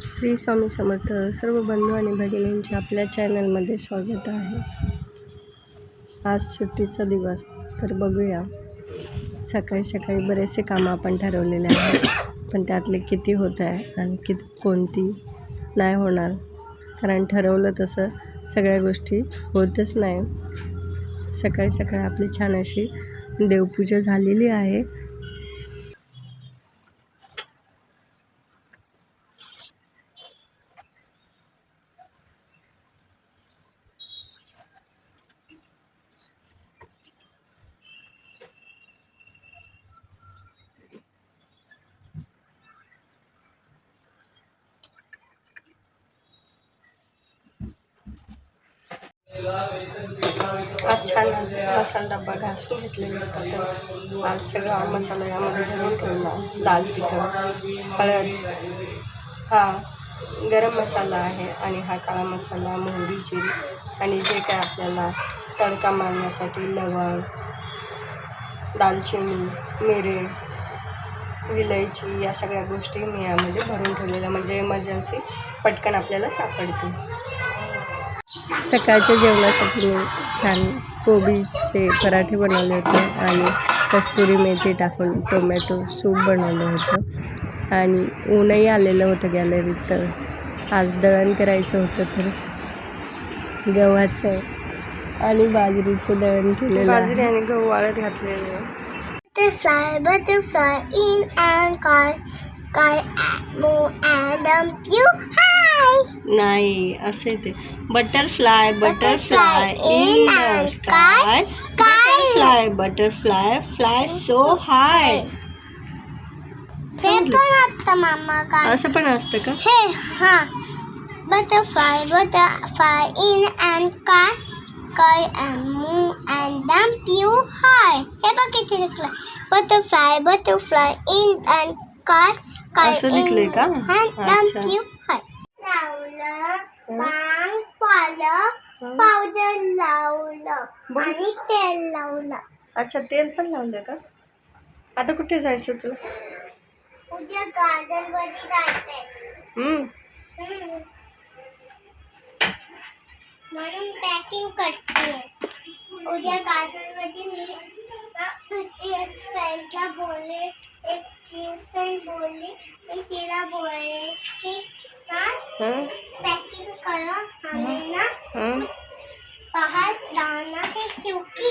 श्री स्वामी समर्थ सर्व बंधू आणि भगिनींचे आपल्या चॅनलमध्ये स्वागत आहे. आज सुट्टीचा दिवस तर बघूया. सकाळी सकाळी बरेचसे कामं आपण ठरवलेले आहेत पण त्यातले किती होत आहे आणि किती कोणती नाही होणार? कारण ठरवलं तसं सगळ्या गोष्टी होतच नाही. सकाळी सकाळी आपली छान अशी देवपूजा झालेली आहे. आज छान मसाला डब्बा घासून घेतलेला होता तर आज सगळा मसाला यामध्ये भरून ठेवला. लाल तिखट हळद. हा गरम मसाला आहे आणि हा काळा मसाला मोहरी जिरी आणि जे काय आपल्याला तडका मारण्यासाठी लवंग दालचिनी मिरे विलायची या सगळ्या गोष्टी मी यामध्ये भरून ठेवलेल्या. म्हणजे इमर्जन्सी पटकन आपल्याला सापडते सकाळच्या जेवणासाठी मी छान कोबीचे पराठे बनवले होते आणि कस्तुरी मेथी टाकून टोमॅटो सूप बनवलं होतं. आणि ऊनही आलेलं होतं गॅलरीत तर आज दळण करायचं होतं तर गव्हाचं आणि बाजरीचं दळण केलेलं बाजरी आणि गहू वाळत घातलेले. Butterfly, butterfly, in and sky, sky and moon and um, you high. नाही असे ते butterfly butterfly Butterfly in in the the sky butterfly butterfly fly so high हे पण असतं मामा का असं पण असतं का हे हा बटरफ्लाय बटरफ्लाय इन अँड काय काय and move and dump you hi हे बघ किती लिखलं बटरफ्लाय बटरफ्लाय इन अँड काय काय असं लिहिलंय का? अच्छा. यू हाय लावलं बांग पालं पावडर लावलं. आणि तेल लावलं. अच्छा तेल पण लावलं का? आता कुठे जायचं तुला उद्या गार्डनमध्ये जायचंय. म्हणून पॅकिंग करते. उद्या गार्डनमध्ये मी ना तुझी एक फ्रेंडला बोलले एक न्यू फ्रेंड बोलली. मी तिला बोलले की ना हं? पॅकिंग करा. हमें ना? बाहर जाना है? क्योंकि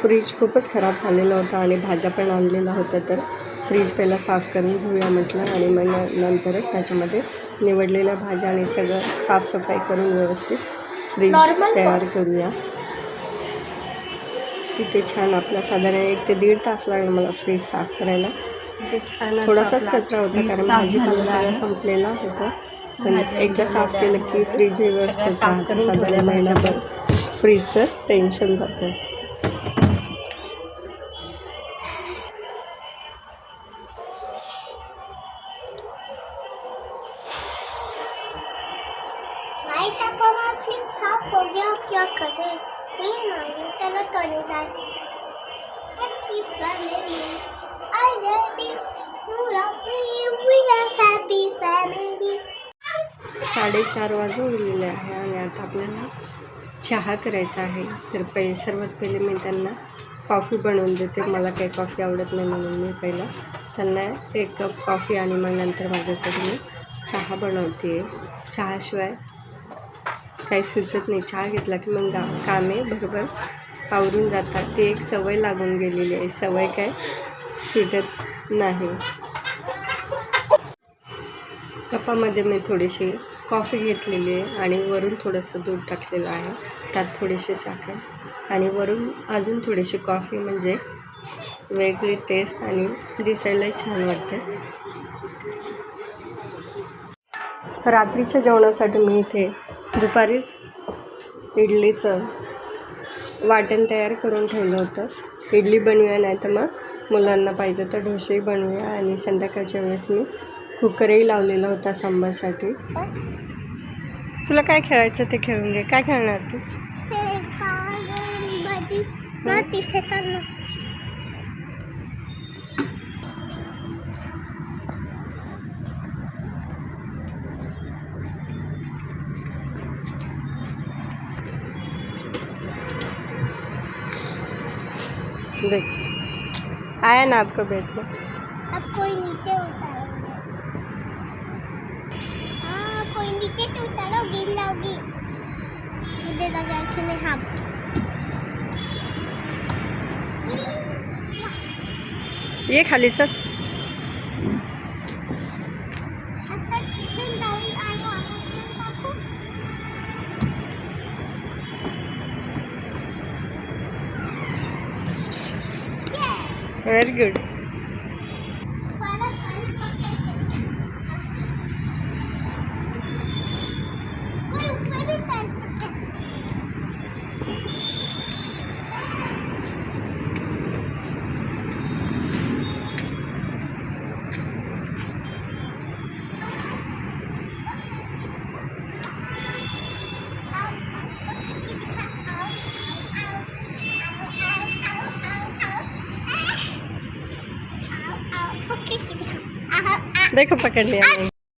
फ्रीज खूपच खराब झालेला होता आणि भाज्या पण आणलेल्या होत्या तर फ्रीज पहिला साफ करून घेऊया म्हटलं आणि मग नंतरच त्याच्यामध्ये निवडलेल्या भाज्या आणि सगळं साफसफाई करून व्यवस्थित फ्रीज तयार करूया. तिथे छान आपला साधारण एक ते दीड तास लागला मला फ्रीज साफ करायला. छान थोडासाच कचरा होता कारण भाजीपाला सगळा संपलेला होता. पण एकदा साफ केलं की फ्रीज व्यवस्थित राहतं. साधारण महिनाभर फ्रीजचं टेन्शन जातं. त्याला and keep family. I love you. You love me. We are happy family. साडेचार वाजून आहे आणि आता आपल्याला चहा करायचा आहे तर पहिले सर्वात पहिले मी त्यांना कॉफी बनवून देते मला काही कॉफी आवडत नाही म्हणून मी पहिला त्यांना एक कप कॉफी आणि मग नंतर माझ्यासाठी मी चहा बनवते चहाशिवाय काही सुचत नाही चहा घेतला की मग गा कामे बरोबर आवरून जातात. ती एक सवय लागून गेलेली आहे. सवय काय? सुटत नाही. कपामध्ये मी थोडीशी कॉफी घेतलेली आहे आणि वरून थोडंसं दूध टाकलेलं आहे. त्यात थोडीशी साखर आणि वरून अजून थोडीशी कॉफी म्हणजे वेगळी टेस्ट आणि दिसायलाही छान वाटते. रात्रीच्या जेवणासाठी मी इथे दुपारीच इडलीचं वाटण तयार करून ठेवलं होतं. इडली बनवूया नाही तर मग मुलांना पाहिजे तर डोसेही बनवूया आणि संध्याकाळच्या वेळेस मी कुकरही लावलेला होता सांबारसाठी. तुला काय खेळायचं ते खेळून घे. काय खेळणार तू? देख। आया ना आपको बैठने अब कोई नीचे उतारोगे। हाँ कोई नीचे तो उतारो गिर लाओगी। मुझे लगा कि मैं हाँ ये खाली चल very good. देखो पकड़ लिया मैंने